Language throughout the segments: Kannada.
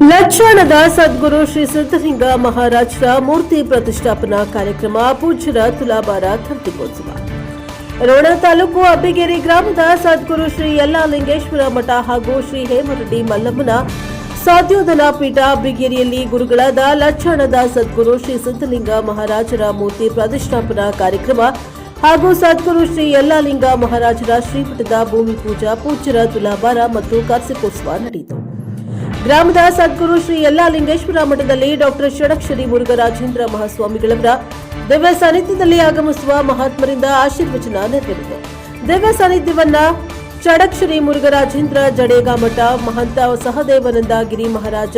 ಲಕ್ಷಣದ ಸದ್ಗುರು ಶ್ರೀ ಸಿದ್ದಲಿಂಗ ಮಹಾರಾಜರ ಮೂರ್ತಿ ಪ್ರತಿಷ್ಠಾಪನಾ ಕಾರ್ಯಕ್ರಮ ಪೂಜ್ಯರ ತುಲಾಭಾರ ಧರ್ತಿಗೋತ್ಸವ ರೋಣ ತಾಲೂಕು ಅಬ್ಬಿಗೇರಿ ಗ್ರಾಮದ ಸದ್ಗುರು ಶ್ರೀ ಯಲ್ಲಾಲಿಂಗೇಶ್ವರ ಮಠ ಹಾಗೂ ಶ್ರೀ ಹೇಮರಡಿ ಮಲ್ಲಮ್ಮನ ಸಾಧ್ಯೋಧನ ಪೀಠ ಅಬ್ಬಿಗೇರಿಯಲ್ಲಿ ಗುರುಗಳಾದ ಲಕ್ಷಣದ ಸದ್ಗುರು ಶ್ರೀ ಸಿದ್ದಲಿಂಗ ಮಹಾರಾಜರ ಮೂರ್ತಿ ಪ್ರತಿಷ್ಠಾಪನಾ ಕಾರ್ಯಕ್ರಮ ಹಾಗೂ ಸದ್ಗುರು ಶ್ರೀ ಯಲ್ಲಾಲಿಂಗ ಮಹಾರಾಜರ ಶ್ರೀಪಠದ ಭೂಮಿ ಪೂಜಾ ಪೂಜ್ಯರ ತುಲಾಭಾರ ಮತ್ತು ಕಾರ್ಸಿಕೋತ್ಸವ ನಡೆಯಿತು. ಗ್ರಾಮದ ಸದ್ಗುರು ಶ್ರೀ ಯಲ್ಲಾಲಿಂಗೇಶ್ವರ ಮಠದಲ್ಲಿ ಡಾಕ್ಟರ್ ಷಡಕ್ಷರಿ ಮುರುಘರಾಜೇಂದ್ರ ಮಹಾಸ್ವಾಮಿಗಳವರ ದಿವ್ಯ ಸಾನ್ನಿಧ್ಯದಲ್ಲಿ ಆಗಮಿಸುವ ಮಹಾತ್ಮರಿಂದ ಆಶೀರ್ವಚನ ನೆರವೇರಿತು. ದಿವ್ಯ ಸಾನ್ನಿಧ್ಯವನ್ನ ಷಡಕ್ಷರಿ ಮುರುಘರಾಜೇಂದ್ರ, ಜಡೇಗ ಮಠ, ಮಹಂತ ಸಹದೇವನಂದ ಗಿರಿ ಮಹಾರಾಜ,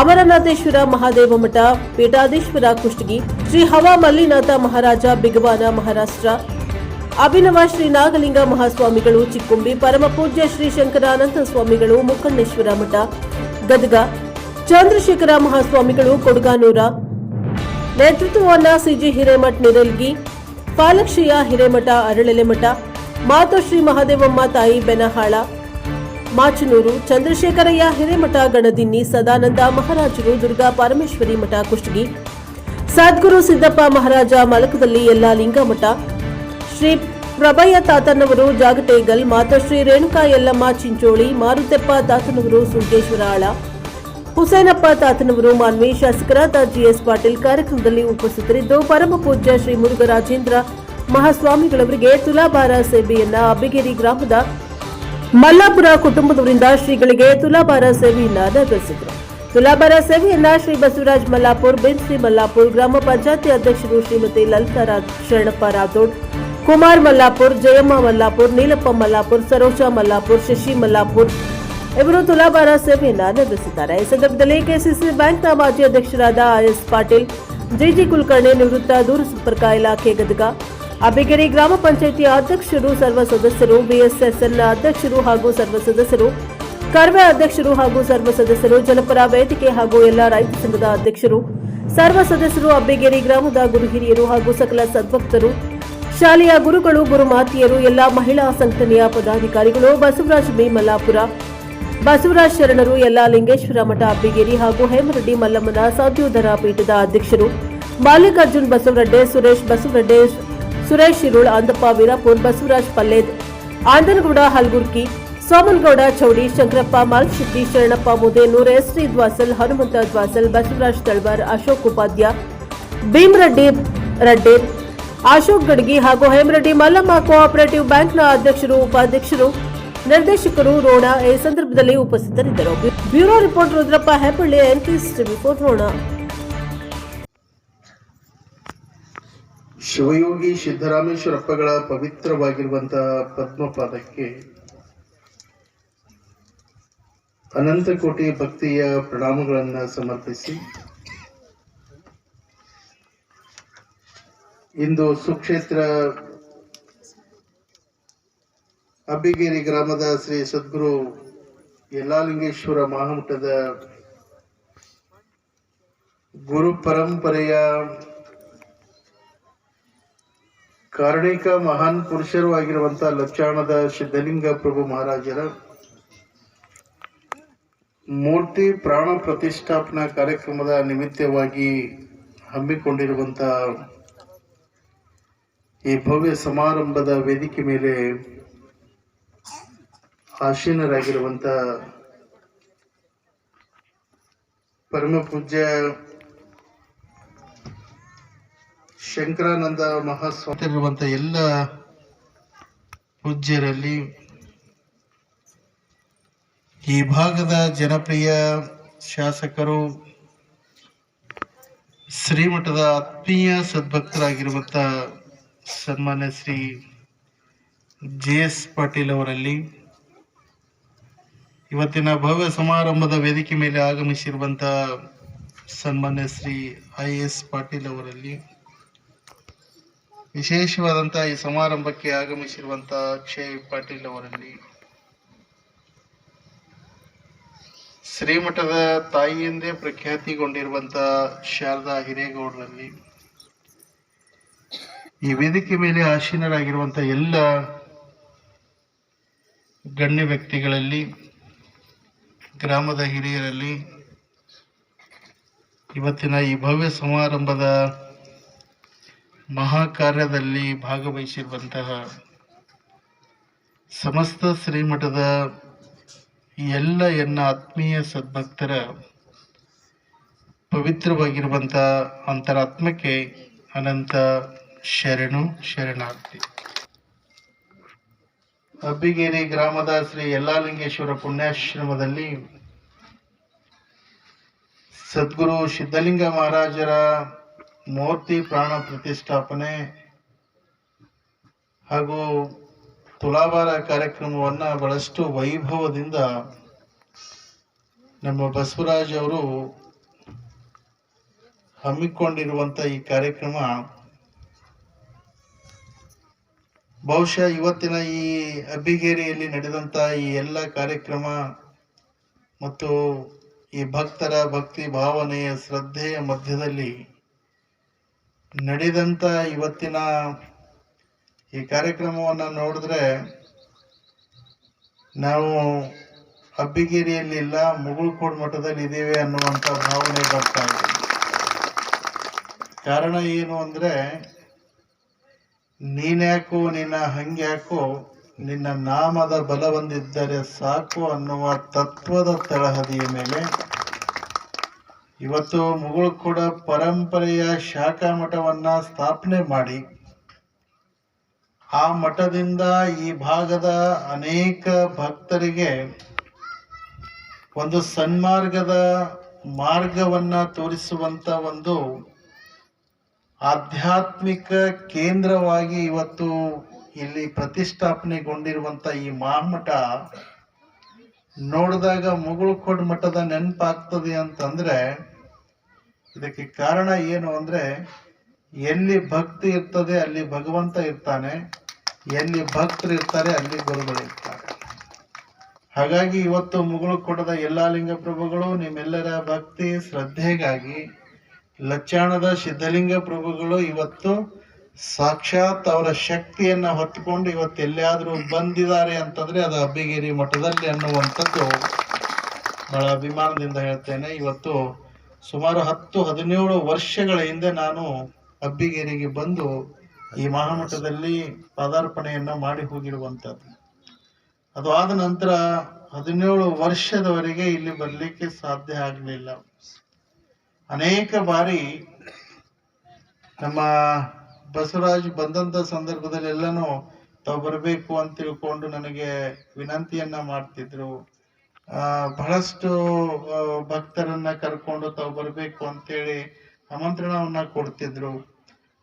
ಅಮರನಾಥೇಶ್ವರ ಮಹಾದೇವ ಮಠ, ಪೀಠಾಧೀಶ್ವರ ಕುಷ್ಟಗಿ, ಶ್ರೀ ಹವಾ ಮಲ್ಲಿನಾಥ ಮಹಾರಾಜ, ಬಿಗವಾನ ಮಹಾರಾಷ್ಟ್ರ, ಅಭಿನವ ಶ್ರೀ ನಾಗಲಿಂಗ ಮಹಾಸ್ವಾಮಿಗಳು, ಚಿಕ್ಕುಂಬಿ ಪರಮ ಪೂಜ್ಯ ಶ್ರೀ ಶಂಕರಾನಂದ ಸ್ವಾಮಿಗಳು, ಮುಖಂಡೇಶ್ವರ ಮಠ ಗದಗ, ಚಂದ್ರಶೇಖರ ಮಹಾಸ್ವಾಮಿಗಳು ಕೊಡಗಾನೂರ. ನೇತೃತ್ವವನ್ನ ಸಿಜಿ ಹಿರೇಮಠ ನಿರಲ್ಗಿ ಪಾಲಕ್ಷಿಯ ಹಿರೇಮಠ ಅರಳೆಲೆಮಠ ಮಾತೋಶ್ರೀ ಮಹಾದೇವಮ್ಮ ತಾಯಿ ಬೆನಹಾಳ, ಮಾಚನೂರು, ಚಂದ್ರಶೇಖರಯ್ಯ ಹಿರೇಮಠ ಗಣದಿನ್ನಿ ಸದಾನಂದ ಮಹಾರಾಜರು ದುರ್ಗಾ ಪರಮೇಶ್ವರಿ ಮಠ ಕುಷ್ಟಗಿ, ಸದ್ಗುರು ಸಿದ್ದಪ್ಪ ಮಹಾರಾಜ ಮಲಕದಲ್ಲಿ ಎಲ್ಲಾ ಲಿಂಗಮಠ, ಶ್ರೀ ಪ್ರಭಯ ತಾತನವರು ಜಾಗಟೇಗಲ್ ಮಾತಶ್ರೀ ರೇಣುಕಾ ಯಲ್ಲಮ್ಮ ಚಿಂಚೋಳಿ, ಮಾರುತೆಪ್ಪ ತಾತನವರು, ಸುಂಕೇಶ್ವರ ಆಳ, ಹುಸೇನಪ್ಪ ತಾತನವರು, ಮಾನ್ವಿ ಶಾಸಕರಾದ ಜಿಎಸ್ ಪಾಟೀಲ್ ಕಾರ್ಯಕ್ರಮದಲ್ಲಿ ಉಪಸ್ಥಿತರಿದ್ದು, ಪರಮ ಪೂಜ್ಯ ಶ್ರೀ ಮುರುಘರಾಜೇಂದ್ರ ಮಹಾಸ್ವಾಮಿಗಳವರಿಗೆ ತುಲಾಭಾರ ಸೇವೆಯನ್ನ ಅಬ್ಬಿಗೇರಿ ಗ್ರಾಮದ ಮಲ್ಲಾಪುರ ಕುಟುಂಬದವರಿಂದ ಶ್ರೀಗಳಿಗೆ ತುಲಾಭಾರ ಸೇವೆಯನ್ನ ನೆರವೇರಿಸಿದರು ತುಲಾಭಾರ ಸೇವೆಯನ್ನ ಶ್ರೀ ಬಸವರಾಜ್ ಮಲ್ಲಾಪುರ್ ಶ್ರೀ ಮಲ್ಲಾಪುರ್ ಗ್ರಾಮ ಪಂಚಾಯತಿ ಅಧ್ಯಕ್ಷರು ಶ್ರೀಮತಿ ಲಲಿತಾ ಶರಣಪ್ಪ ರಾಥೋಡ್ ಕುಮಾರ್ ಮಲ್ಲಾಪುರ್, ಜಯಮ್ಮ ಮಲ್ಲಾಪುರ್, ನೀಲಪ್ಪ ಮಲ್ಲಾಪುರ್ ಸರೋಜಾ ಮಲ್ಲಾಪುರ್, ಶಶಿ ಮಲ್ಲಾಪುರ್ ಇವರು ತುಲಾಭಾರ ಸೇವೆಯನ್ನ ನಿರ್ವಹಿಸಿದ್ದಾರೆ. ಈ ಸಂದರ್ಭದಲ್ಲಿ ಕೆಸಿಸಿ ಬ್ಯಾಂಕ್ನ ಮಾಜಿ ಅಧ್ಯಕ್ಷರಾದ ಎಸ್ ಪಾಟೀಲ್, ಜಿಜಿ ಕುಲಕರ್ಣಿ ನಿವೃತ್ತ ದೂರಸಂಪರ್ಕ ಇಲಾಖೆ ಗದಗ, ಅಬ್ಬಿಗೆರೆ ಗ್ರಾಮ ಪಂಚಾಯಿತಿ ಅಧ್ಯಕ್ಷರು, ಸರ್ವ ಸದಸ್ಯರು, ಬಿಎಸ್ಎಸ್ಎಲ್ನ ಅಧ್ಯಕ್ಷರು ಹಾಗೂ ಸರ್ವ ಸದಸ್ಯರು, ಕರ್ವೆ ಅಧ್ಯಕ್ಷರು ಹಾಗೂ ಸರ್ವ ಸದಸ್ಯರು ಜನಪರ ವೇದಿಕೆ ಹಾಗೂ ಎಲ್ಲ ರೈತ ಸಂಘದ ಅಧ್ಯಕ್ಷರು, ಸರ್ವ ಸದಸ್ಯರು, ಅಬ್ಬಿಗೇರಿ ಗ್ರಾಮದ ಗುರು ಹಿರಿಯರು ಹಾಗೂ ಸಕಲ ಸದ್ಭಕ್ತರು ಶಾಲೆಯ ಗುರುಗಳು, ಗುರುಮಾತಿಯರು, ಎಲ್ಲ ಮಹಿಳಾ ಸಂಘಟನೆಯ ಪದಾಧಿಕಾರಿಗಳು, ಬಸವರಾಜ್ ಬಿ ಬಸವರಾಜ ಶರಣರು, ಎಲ್ಲ ಲಿಂಗೇಶ್ವರ ಮಠ, ಅಬ್ಬಿಗೇರಿ ಹಾಗೂ ಹೇಮರೆಡ್ಡಿ ಮಲ್ಲಮ್ಮನ ಸಾಧ್ಯೋಧರ ಪೀಠದ ಅಧ್ಯಕ್ಷರು ಮಲ್ಲಿಕಾರ್ಜುನ್ ಬಸವರೆಡ್ಡಿ, ಸುರೇಶ್ ಬಸವರಡ್ಡೆ, ಸುರೇಶ್ ಶಿರುಳ್ ಅಂದಪ್ಪ ವೀರಾಪುರ್ ಬಸವರಾಜ್ ಪಲ್ಲೇದ್ ಆಂದನಗೌಡ ಹಲ್ಗುರ್ಕಿ, ಸೋಮನಗೌಡ ಚೌಡಿ, ಶಂಕರಪ್ಪ ಮಾಲ್ಶೆಟ್ಟಿ, ಶರಣಪ್ಪ ಮುದೇನೂರ್, ಎಸ್ ಟಿ ಹನುಮಂತ ದ್ವಾಸಲ್, ಬಸವರಾಜ್ ತಳ್ವಾರ್, ಅಶೋಕ್ ಉಪಾಧ್ಯ, ಭೀಮರೆಡ್ಡಿ ರೆಡ್ಡಿ ಅಶೋಕ್ ಗಡ್ಗಿ ಹಾಗೂ ಹೇಮರೆಡ್ಡಿ ಮಲ್ಲಮ್ಮ ಕೋಆಪರೇಟಿವ್ ಬ್ಯಾಂಕ್ನ ಅಧ್ಯಕ್ಷರು, ಉಪಾಧ್ಯಕ್ಷರು, ನಿರ್ದೇಶಕರು ರೋಣ ಈ ಸಂದರ್ಭದಲ್ಲಿ ಉಪಸ್ಥಿತರಿದ್ದರು. Bureau report Rudrappa Hebballi NKS report Rona. Shivayogi ಸಿದ್ದರಾಮೇಶ್ವರಪ್ಪಗಳ ಪವಿತ್ರವಾಗಿರುವಂತಹ ಪದ್ಮಪಾದಕ್ಕೆ ಅನಂತ ಕೋಟಿ ಭಕ್ತಿಯ ಪ್ರಣಾಮಗಳನ್ನು ಸಮರ್ಪಿಸಿ ಇಂದು ಸುಕ್ಷೇತ್ರ ಅಬ್ಬಿಗೇರಿ ಗ್ರಾಮದ ಶ್ರೀ ಸದ್ಗುರು ಯಲ್ಲಾಲಿಂಗೇಶ್ವರ ಮಹಾಮಠದ ಗುರು ಪರಂಪರೆಯ ಕಾರಣಿಕ ಮಹಾನ್ ಪುರುಷರು ಆಗಿರುವಂತಹ ಲಕ್ಷಾಣದ ಸಿದ್ಧಲಿಂಗ ಪ್ರಭು ಮಹಾರಾಜರ ಮೂರ್ತಿ ಪ್ರಾಣ ಪ್ರತಿಷ್ಠಾಪನಾ ಕಾರ್ಯಕ್ರಮದ ನಿಮಿತ್ತವಾಗಿ ಹಮ್ಮಿಕೊಂಡಿರುವಂತಹ ಈ ಭವ್ಯ ಸಮಾರಂಭದ ವೇದಿಕೆ ಮೇಲೆ ಆಸೀನರಾಗಿರುವಂತ ಪರಮ ಪೂಜ್ಯ ಶಂಕರಾನಂದ ಮಹಾಸ್ವಾಮಿರುವಂತ ಎಲ್ಲ ಪೂಜ್ಯರಲ್ಲಿ ಈ ಭಾಗದ ಜನಪ್ರಿಯ ಶಾಸಕರು, ಶ್ರೀಮಠದ ಆತ್ಮೀಯ ಸದ್ಭಕ್ತರಾಗಿರುವಂತ ಸನ್ಮಾನ್ಯ ಶ್ರೀ ಜೆ ಎಸ್ ಪಾಟೀಲ್ ಅವರಲ್ಲಿ ಇವತ್ತಿನ ಭವ್ಯ ಸಮಾರಂಭದ ವೇದಿಕೆ ಮೇಲೆ ಆಗಮಿಸಿರುವಂತಹ ಸನ್ಮಾನ್ಯ ಶ್ರೀ ಐ ಎಸ್ ಪಾಟೀಲ್ ಅವರಲ್ಲಿ ವಿಶೇಷವಾದಂತಹ ಈ ಸಮಾರಂಭಕ್ಕೆ ಆಗಮಿಸಿರುವಂತಹ ಅಕ್ಷಯ್ ಪಾಟೀಲ್ ಅವರಲ್ಲಿ ಶ್ರೀಮಠದ ತಾಯಿ ಎಂದೇ ಪ್ರಖ್ಯಾತಿಗೊಂಡಿರುವಂತಹ ಶಾರದಾ ಹಿರೇಗೌಡರಲ್ಲಿ ಈ ವೇದಿಕೆ ಮೇಲೆ ಆಸೀನರಾಗಿರುವಂಥ ಎಲ್ಲ ಗಣ್ಯ ವ್ಯಕ್ತಿಗಳಲ್ಲಿ, ಗ್ರಾಮದ ಹಿರಿಯರಲ್ಲಿ, ಇವತ್ತಿನ ಈ ಭವ್ಯ ಸಮಾರಂಭದ ಮಹಾ ಕಾರ್ಯದಲ್ಲಿ ಭಾಗವಹಿಸಿರುವಂತಹ ಸಮಸ್ತ ಶ್ರೀಮಠದ ಎಲ್ಲ ಎನ್ನ ಆತ್ಮೀಯ ಸದ್ಭಕ್ತರ ಪವಿತ್ರವಾಗಿರುವಂಥ ಅಂತರಾತ್ಮಕ್ಕೆ ಅನಂತ ಶರಣು ಶರಣಾರ್ಥಿ ಅಬ್ಬಿಗೇರಿ ಗ್ರಾಮದ ಶ್ರೀ ಯಲ್ಲಾಲಿಂಗೇಶ್ವರ ಪುಣ್ಯಾಶ್ರಮದಲ್ಲಿ ಸದ್ಗುರು ಸಿದ್ಧಲಿಂಗ ಮಹಾರಾಜರ ಮೂರ್ತಿ ಪ್ರಾಣ ಪ್ರತಿಷ್ಠಾಪನೆ ಹಾಗೂ ತುಲಾಭಾರ ಕಾರ್ಯಕ್ರಮವನ್ನ ಬಹಳಷ್ಟು ವೈಭವದಿಂದ ನಮ್ಮ ಬಸವರಾಜ್ ಅವರು ಹಮ್ಮಿಕೊಂಡಿರುವಂತ ಈ ಕಾರ್ಯಕ್ರಮ ಬಹುಶಃ ಇವತ್ತಿನ ಈ ಅಬ್ಬಿಗೇರಿಯಲ್ಲಿ ನಡೆದಂತ ಈ ಎಲ್ಲ ಕಾರ್ಯಕ್ರಮ ಮತ್ತು ಈ ಭಕ್ತರ ಭಕ್ತಿ ಭಾವನೆಯ ಶ್ರದ್ಧೆಯ ಮಧ್ಯದಲ್ಲಿ ನಡೆದಂತ ಇವತ್ತಿನ ಈ ಕಾರ್ಯಕ್ರಮವನ್ನು ನೋಡಿದ್ರೆ ನಾವು ಅಬ್ಬಿಗೇರಿಯಲ್ಲಿ ಇಲ್ಲ, ಮುಗುಳ್ಕೋಡ್ ಮಠದಲ್ಲಿ ಇದ್ದೇವೆ ಅನ್ನುವಂತ ಭಾವನೆ ಬರ್ತಾ ಇದೆ. ಕಾರಣ ಏನು ಅಂದ್ರೆ ನೀನ್ಯಾಕೋ ನಿನ್ನ ಹಂಗ್ಯಾಕೋ, ನಿನ್ನ ನಾಮದ ಬಲವೊಂದಿದ್ದರೆ ಸಾಕು ಅನ್ನುವ ತತ್ವದ ತಳಹದಿಯ ಮೇಲೆ. ಇವತ್ತು ಮುಗುಳ್ಕೋಡ ಪರಂಪರೆಯ ಶಾಖಾ ಮಠವನ್ನ ಸ್ಥಾಪನೆ ಮಾಡಿ, ಆ ಮಠದಿಂದ ಈ ಭಾಗದ ಅನೇಕ ಭಕ್ತರಿಗೆ ಒಂದು ಸನ್ಮಾರ್ಗದ ಮಾರ್ಗವನ್ನ ತೋರಿಸುವಂತ ಒಂದು ಆಧ್ಯಾತ್ಮಿಕ ಕೇಂದ್ರವಾಗಿ ಇವತ್ತು ಇಲ್ಲಿ ಪ್ರತಿಷ್ಠಾಪನೆಗೊಂಡಿರುವಂತ ಈ ಮಹಾಮಠ ನೋಡಿದಾಗ ಮುಗುಳ್ಕೋಡ್ ಮಠದ ನೆನಪಾಗ್ತದೆ ಅಂತಂದ್ರೆ, ಇದಕ್ಕೆ ಕಾರಣ ಏನು ಅಂದ್ರೆ, ಎಲ್ಲಿ ಭಕ್ತಿ ಇರ್ತದೆ ಅಲ್ಲಿ ಭಗವಂತ ಇರ್ತಾನೆ, ಎಲ್ಲಿ ಭಕ್ತರು ಇರ್ತಾರೆ ಅಲ್ಲಿ ಗುರುಗಳು ಇರ್ತಾರೆ. ಹಾಗಾಗಿ ಇವತ್ತು ಮುಗುಳುಕೊಡದ ಎಲ್ಲಾ ಲಿಂಗ ಪ್ರಭುಗಳು ನಿಮ್ಮೆಲ್ಲರ ಭಕ್ತಿ, ಶ್ರದ್ಧೆಗಾಗಿ ಲಚ್ಚಾಣದ ಸಿದ್ಧಲಿಂಗ ಪ್ರಭುಗಳು ಇವತ್ತು ಸಾಕ್ಷಾತ್ ಅವರ ಶಕ್ತಿಯನ್ನ ಹೊತ್ತುಕೊಂಡು ಇವತ್ತು ಎಲ್ಲಿಯಾದರೂ ಬಂದಿದ್ದಾರೆ ಅಂತಂದ್ರೆ ಅದು ಅಬ್ಬಿಗಿರಿ ಮಠದಲ್ಲಿ ಅನ್ನುವಂಥದ್ದು ಬಹಳ ಅಭಿಮಾನದಿಂದ ಹೇಳ್ತೇನೆ. ಇವತ್ತು ಸುಮಾರು ಹತ್ತು, ಹದಿನೇಳು ವರ್ಷಗಳ ಹಿಂದೆ ನಾನು ಅಬ್ಬಿಗೇರಿಗೆ ಬಂದು ಈ ಮಹಾಮಠದಲ್ಲಿ ಪಾದಾರ್ಪಣೆಯನ್ನು ಮಾಡಿ ಹೋಗಿರುವಂಥದ್ದು. ಅದು ಆದ ನಂತರ ಹದಿನೇಳು ವರ್ಷದವರೆಗೆ ಇಲ್ಲಿ ಬರಲಿಕ್ಕೆ ಸಾಧ್ಯ ಆಗಲಿಲ್ಲ. ಅನೇಕ ಬಾರಿ ನಮ್ಮ ಬಸವರಾಜ್ ಬಂದಂತ ಸಂದರ್ಭದಲ್ಲಿ ತಾವು ಬರಬೇಕು ಅಂತ ತಿಳ್ಕೊಂಡು ನನಗೆ ವಿನಂತಿಯನ್ನ ಮಾಡ್ತಿದ್ರು. ಬಹಳಷ್ಟು ಭಕ್ತರನ್ನ ಕರ್ಕೊಂಡು ತಾವು ಬರಬೇಕು ಅಂತೇಳಿ ಆಮಂತ್ರಣವನ್ನ ಕೊಡ್ತಿದ್ರು.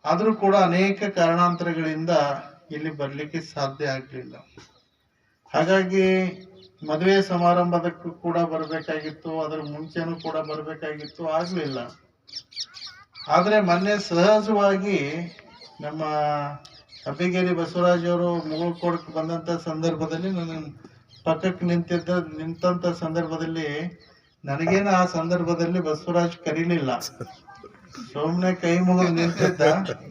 ಆದರೂ ಕೂಡ ಅನೇಕ ಕಾರಣಾಂತರಗಳಿಂದ ಇಲ್ಲಿ ಬರಲಿಕ್ಕೆ ಸಾಧ್ಯ ಆಗ್ಲಿಲ್ಲ. ಹಾಗಾಗಿ ಮದುವೆ ಸಮಾರಂಭದಕ್ಕೂ ಕೂಡ ಬರಬೇಕಾಗಿತ್ತು, ಅದರ ಮುಂಚೆನೂ ಕೂಡ ಬರಬೇಕಾಗಿತ್ತು, ಆಗಲಿಲ್ಲ. ಆದರೆ ಮೊನ್ನೆ ಸಹಜವಾಗಿ ನಮ್ಮ ಅಬ್ಬಿಗೇರಿ ಬಸವರಾಜ್ ಅವರು ಮುಗುಳ್ಕೋಡಕ್ಕೆ ಬಂದಂಥ ಸಂದರ್ಭದಲ್ಲಿ ನನ್ನ ಪಕ್ಕಕ್ಕೆ ನಿಂತಿದ್ದ ನಿಂತಂಥ ಸಂದರ್ಭದಲ್ಲಿ ನನಗೇನು ಆ ಸಂದರ್ಭದಲ್ಲಿ ಬಸವರಾಜ್ ಕರೀಲಿಲ್ಲ. ಸುಮ್ಮನೆ ಕೈ ಮುಗಿದು ನಿಂತಿದ್ದ,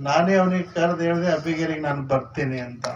ನಾನೇ ಅವನಿಗೆ ಕರೆದು ಹೇಳಿದೆ, ಅಬ್ಬಿಗೇರಿಗೆ ನಾನು ಬರ್ತೀನಿ ಅಂತ.